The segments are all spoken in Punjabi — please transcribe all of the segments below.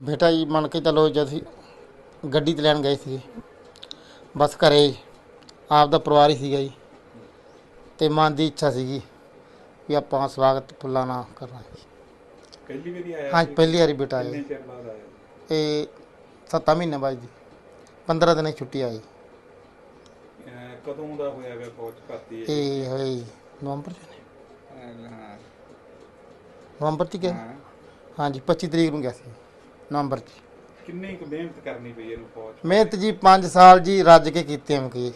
ਬੇਟਾ ਜੀ ਮੰਨ ਕੇ ਚੱਲੋ ਜਦ ਅਸੀਂ ਗੱਡੀ ਤੇ ਲੈਣ ਗਏ ਸੀ ਬਸ ਘਰੇ ਆਪ ਦਾ ਪਰਿਵਾਰ ਹੀ ਸੀਗਾ ਜੀ ਤੇ ਮਨ ਦੀ ਇੱਛਾ ਸੀਗੀ ਵੀ ਆਪਾਂ ਸਵਾਗਤ ਫੁੱਲਾਂ ਨਾਲ ਕਰਨਾ ਜੀ। ਪਹਿਲੀ ਵਾਰੀ ਆਇਆ ਹਾਂ? ਪਹਿਲੀ ਵਾਰੀ ਬੇਟਾ ਆਇਆ ਚਿਰ ਬਾਅਦ ਆਇਆ? ਇਹ 7 ਮਹੀਨੇ ਬਾਅਦ ਜੀ 15 ਦਿਨਾਂ ਦੀ ਛੁੱਟੀ ਆਈ। ਕਦੋਂ ਦਾ ਹੋਇਆ ਗਾ ਫੌਜ ਭਰਤੀ ਇਹ? ਜੀ ਨਵੰਬਰ ਚ ਨੇ। ਨਵੰਬਰ ਗਿਆ। ਹਾਂ। ਹਾਂਜੀ 25 ਤਰੀਕ ਨੂੰ ਗਿਆ ਸੀ। ਨਵੰਬਰ ਚ। ਕਿੰਨੀ ਕੁ ਮਿਹਨਤ ਕਰਨੀ ਪਈ ਇਹਨੂੰ ਫੌਜ? ਮਿਹਨਤ ਜੀ 5 ਸਾਲ ਜੀ ਰੱਜ ਕੇ ਕੀਤੀ ਐਮ ਕੀ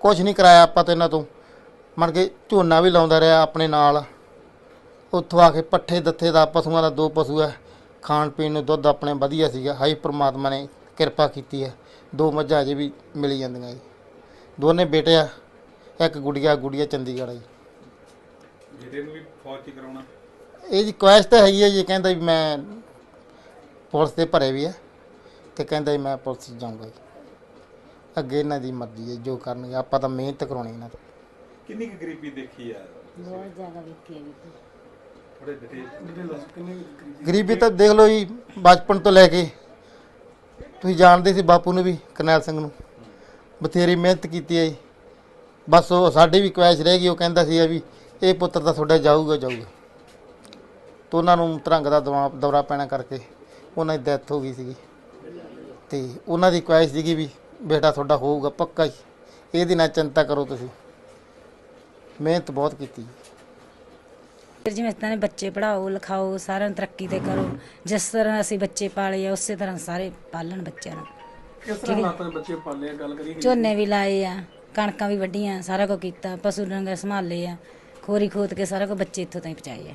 ਕੁਛ ਨਹੀਂ ਕਰਾਇਆ ਆਪਾਂ ਤੇ ਇਹਨਾਂ ਤੋਂ। ਮਨ ਕੇ ਝੋਨਾ ਵੀ ਲਾਉਂਦਾ ਰਿਹਾ ਆਪਣੇ ਨਾਲ। ਉੱਥੋਂ ਆ ਕੇ ਪੱਠੇ ਦੱਥੇ ਦਾ ਪਸ਼ੂਆਂ ਦਾ ਦੋ ਪਸ਼ੂ ਹੈ ਖਾਣ ਪੀਣ ਨੂੰ ਦੁੱਧ ਆਪਣੇ ਵਧੀਆ ਸੀਗਾ। ਹਾਈ ਪ੍ਰਮਾਤਮਾ ਨੇ ਕਿਰਪਾ ਕੀਤੀ ਹੈ ਦੋ ਮੱਝਾਂ ਅਜੇ ਵੀ ਮਿਲੀ ਜਾਂਦੀਆਂ ਜੀ। ਦੋਨੇ ਬੇਟੇ ਆ। ਇੱਕ ਗੁੜੀਆ ਗੁੜੀਆ ਚੰਡੀਗੜ੍ਹ ਆ ਜੀ। ਜਿਹੜੇ ਨੂੰ ਵੀ ਫੌਜ 'ਚ ਕਰਾਉਣਾ? ਇਹ ਜੀ ਕੁਐਸਟ ਹੈਗੀ ਹੈ ਜੀ। ਕਹਿੰਦਾ ਵੀ ਮੈਂ ਪੁਲਿਸ ਦੇ ਭਰੇ ਵੀ ਹੈ ਤੇ ਕਹਿੰਦਾ ਜੀ ਮੈਂ ਪੁਲਿਸ 'ਚ ਜਾਊਂਗਾ ਜੀ। ਅੱਗੇ ਇਹਨਾਂ ਦੀ ਮਰਜ਼ੀ ਹੈ ਜੋ ਕਰਨਗੇ ਆਪਾਂ ਤਾਂ ਮਿਹਨਤ ਕਰਾਉਣੀ ਇਹਨਾਂ ਤੋਂ। ਕਿੰਨੀ ਕੁ ਗਰੀਬੀ ਦੇਖੀ ਆ? ਬਹੁਤ ਜ਼ਿਆਦਾ ਹੈ ਵੀ ਥੋੜੇ ਡਿਟੇਲ ਦੱਸ ਕਿੰਨੀ ਗਰੀਬੀ ਤਾਂ ਦੇਖ ਲਓ ਜੀ ਬਚਪਨ ਤੋਂ ਲੈ ਕੇ। ਤੁਸੀਂ ਜਾਣਦੇ ਸੀ ਬਾਪੂ ਨੂੰ ਵੀ ਕਰਨੈਲ ਸਿੰਘ ਨੂੰ। ਬਥੇਰੀ ਮਿਹਨਤ ਕੀਤੀ ਹੈ ਜੀ। ਬਸ ਉਹ ਸਾਡੀ ਵੀ ਕੁਐਸ਼ ਰਹਿ ਗਈ ਉਹ ਕਹਿੰਦਾ ਸੀ ਵੀ ਇਹ ਪੁੱਤਰ ਤਾਂ ਤੁਹਾਡਾ ਜਾਊਗਾ ਜਾਊਗਾ। ਤੋਂ ਉਹਨਾਂ ਨੂੰ ਤਰੰਗ ਦਾ ਦੌਰਾ ਦੌਰਾ ਪੈਣਾ ਕਰਕੇ। ਉਹਨਾਂ ਦੀ ਡੈਥ ਹੋ ਗਈ ਸੀਗੀ। ਤੇ ਉਹਨਾਂ ਦੀ ਕੁਐਸ਼ ਸੀਗੀ ਵੀ ਬੇਟਾ ਤੁਹਾਡਾ ਹੋਊਗਾ ਪੱਕਾ ਹੀ। ਇਹਦੀ ਨਾ ਚਿੰਤਾ ਕਰੋ ਤੁਸੀਂ। ਮਿਹਨਤ ਬਹੁਤ ਕੀਤੀ। ਜੀ ਫਿਰ ਜਿਵੇਂ ਇਸ ਤਰ੍ਹਾਂ ਬੱਚੇ ਪੜਾਓ ਲਿਖਾਓ ਸਾਰਿਆਂ ਨੂੰ ਤਰੱਕੀ ਤੇ ਕਰੋ। ਜਿਸ ਤਰ੍ਹਾਂ ਅਸੀਂ ਬੱਚੇ ਪਾਲੇ ਆ ਉਸੇ ਤਰ੍ਹਾਂ ਸਾਰੇ ਪਾਲਣ ਬੱਚਿਆਂ ਨੂੰ। ਕਿਸ ਤਰ੍ਹਾਂ ਹਾਲਾਤਾਂ 'ਚ ਬੱਚੇ ਪਾਲੇ ਆ ਗੱਲ ਕਰੀਏ ਝੋਨੇ ਵੀ ਲਾਏ ਆ ਕਣਕਾਂ ਵੀ ਵੱਢੀਆਂ ਸਾਰਾ ਕੁਝ ਕੀਤਾ ਪਸ਼ੂ ਡੰਗਰ ਸੰਭਾਲੇ ਆ ਖੋਰੀ ਖੋਤ ਕੇ ਸਾਰਾ ਕੁਝ ਬੱਚੇ ਇੱਥੋਂ ਤਾਈਂ ਪਹੁੰਚਾਏ ਆ।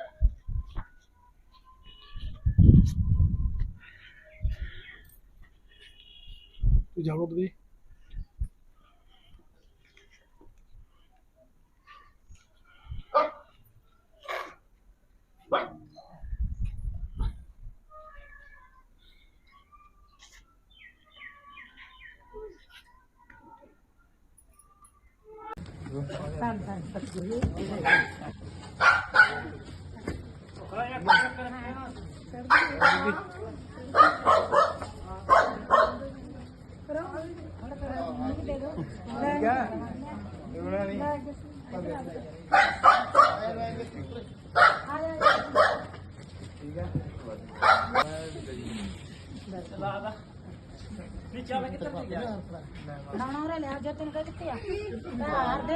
तुझ्या बघ Thank. ਜਾਣੋ ਤੁਸੀਂ ਨਾ ਨਾ ਲਿਆ ਜੋ ਤੈਨੂੰ ਕਹਿ ਦਿੱਤੇ ਆ ਹਾਰ ਦੇ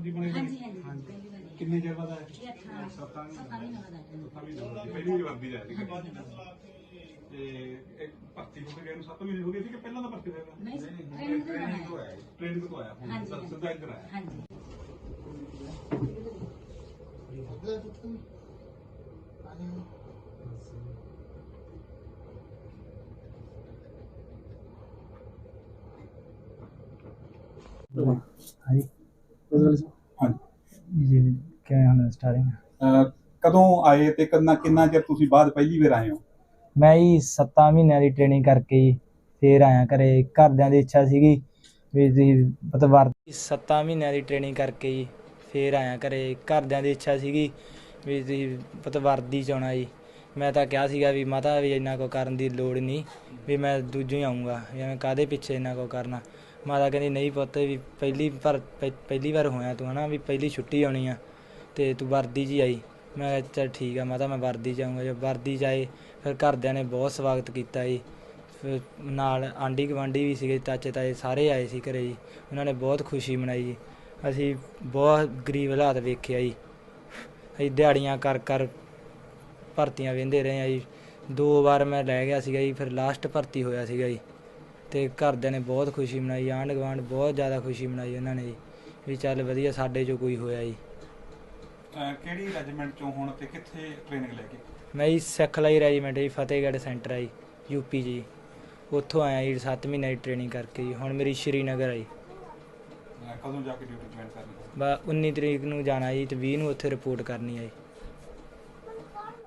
ਸੀ ਮੋਦੀ ਬਣੇ ਹਾਂਜੀ ਹਾਂਜੀ ਪਹਿਲੀ ਵਾਰੀ। ਕਿੰਨੇ ਚਿਰ ਬਾਅਦ ਆਇਆ ਇਹ ਅੱਠਾਂ ਸੱਤਾਂ ਮਹੀਨੇ ਬਾਅਦ ਆਇਆ ਪਹਿਲੀ ਵਾਰੀ ਵਰਦੀ ਜਾ ਰਹੀ ਤੇ ਇੱਕ ਭਰਤੀ ਹੋ ਕੇ ਗਏ ਨੂੰ 7 ਮਹੀਨੇ ਹੋ ਗਏ ਸੀ ਕਿ ਪਹਿਲਾਂ ਦਾ ਭਰਤੀ ਹੋਇਆ ਨਹੀਂ ਟ੍ਰੇਨਿੰਗ ਤੋਂ ਆਇਆ। ਟ੍ਰੇਨਿੰਗ ਤੋਂ ਆਇਆ। ਹੁਣ ਹਾਂਜੀ। ਸਿੱਧਾ ਇੱਧਰ ਆਇਆ। ਹਾਂਜੀ। ਹਾਂਜੀ ਹਾਂਜੀ ਜੀ ਅਹ ਕਦੋਂ ਆਏ ਤੇ ਕਿੰਨਾ ਕਿੰਨਾ ਚਿਰ ਤੁਸੀਂ ਬਾਅਦ ਪਹਿਲੀ ਵਾਰ ਆਏ ਹੋ? ਮੈਂ ਜੀ 7 ਮਹੀਨਿਆਂ ਦੀ ਟ੍ਰੇਨਿੰਗ ਕਰਕੇ ਜੀ ਫੇਰ ਆਇਆ ਘਰੇ। ਘਰਦਿਆਂ ਦੀ ਇੱਛਾ ਸੀਗੀ ਵੀ ਤੁਸੀਂ ਮਤਲਬ ਵਰ 7 ਮਹੀਨਿਆਂ ਦੀ ਟ੍ਰੇਨਿੰਗ ਕਰਕੇ ਜੀ ਫੇਰ ਆਇਆ ਘਰੇ। ਘਰਦਿਆਂ ਦੀ ਇੱਛਾ ਸੀਗੀ ਵੀ ਤੁਸੀਂ ਮਤਲਬ ਵਰਦੀ ਚ ਆਉਣਾ ਜੀ। ਮੈਂ ਤਾਂ ਕਿਹਾ ਸੀਗਾ ਵੀ ਮਾਤਾ ਵੀ ਇੰਨਾ ਕੋ ਕਰਨ ਦੀ ਲੋੜ ਨਹੀਂ ਵੀ ਮੈਂ ਦੂਜੋਂ ਹੀ ਆਉਂਗਾ ਐਵੇਂ ਕਾਦੇ ਪਿੱਛੇ ਇੰਨਾ ਕੋ ਕਰਨਾ। ਮਾਤਾ ਕਹਿੰਦੀ ਨਹੀਂ ਪੁੱਤ ਵੀ ਪਹਿਲੀ ਪਰ ਪਹਿ- ਪਹਿਲੀ ਵਾਰ ਹੋਇਆ ਤੂੰ ਹਨਾ ਵੀ ਪਹਿਲੀ ਛੁੱਟੀ ਆਉਣੀ ਆ। ਤੇ ਤੂੰ ਵਰਦੀ 'ਚ ਹੀ ਆਈ। ਮੈਂ ਕਿਹਾ ਚੱਲ ਠੀਕ ਆ ਮਾਤਾ ਮੈਂ ਵਰਦੀ 'ਚ ਆਊਂਗਾ ਜੇ ਵਰਦੀ 'ਚ ਆਏ ਫਿਰ ਘਰਦਿਆਂ ਨੇ ਬਹੁਤ ਸਵਾਗਤ ਕੀਤਾ ਜੀ। ਫਿਰ ਨਾਲ ਆਂਢੀ ਗੁਆਂਢੀ ਵੀ ਸੀਗੇ, ਚਾਚੇ ਤਾਏ ਸਾਰੇ ਆਏ ਸੀ ਘਰੇ ਜੀ। ਉਹਨਾਂ ਨੇ ਬਹੁਤ ਖੁਸ਼ੀ ਮਨਾਈ ਜੀ। ਅਸੀਂ ਬਹੁਤ ਗਰੀਬ ਹਾਲਾਤ ਵੇਖਿਆ ਜੀ। ਅਸੀਂ ਦਿਹਾੜੀਆਂ ਕਰ ਕਰ ਭਰਤੀਆਂ ਵੇਂਦੇ ਰਹੇ ਆ ਜੀ। ਦੋ ਵਾਰ ਮੈਂ ਲੈ ਗਿਆ ਸੀਗਾ ਜੀ, ਫਿਰ ਲਾਸਟ ਭਰਤੀ ਹੋਇਆ ਸੀਗਾ ਜੀ। ਤੇ ਘਰਦਿਆਂ ਨੇ ਬਹੁਤ ਖੁਸ਼ੀ ਮਨਾਈ, ਆਂਢ ਗੁਆਂਢ ਬਹੁਤ ਜ਼ਿਆਦਾ ਖੁਸ਼ੀ ਮਨਾਈ ਉਹਨਾਂ ਨੇ ਜੀ। ਵੀ ਚੱਲ ਵਧੀਆ, ਸਾਡੇ 'ਚੋਂ ਕੋਈ ਹੋਇਆ ਜੀ। ਅਹ ਕਿਹੜੀ ਰੈਜੀਮੈਂਟ ਚੋਂ ਹੁਣ ਤੇ ਕਿੱਥੇ ਟ੍ਰੇਨਿੰਗ ਲੈ ਕੇ? ਮੈਂ ਜੀ ਸਿੱਖਲਾਈ ਰੈਜੀਮੈਂਟ ਜੀ ਫਤਿਹਗੜ੍ਹ ਸੈਂਟਰ ਆ ਜੀ ਯੂਪੀ ਜੀ। ਉੱਥੋਂ ਆਇਆ ਜੀ 7 ਮਹੀਨੇ ਦੀ ਟ੍ਰੇਨਿੰਗ ਕਰਕੇ ਜੀ ਹੁਣ ਮੇਰੀ ਸ਼੍ਰੀਨਗਰ ਆ ਜੀ। ਅਹ ਕਦੋਂ ਜਾ ਕੇ ਡਿਊਟੀ ਜੁਆਇਨ ਕਰਨੀ? ਬਾ 19 ਤਰੀਕ ਨੂੰ ਜਾਣਾ ਜੀ ਤੇ 20 ਨੂੰ ਉੱਥੇ ਰਿਪੋਰਟ ਕਰਨੀ ਆ ਜੀ।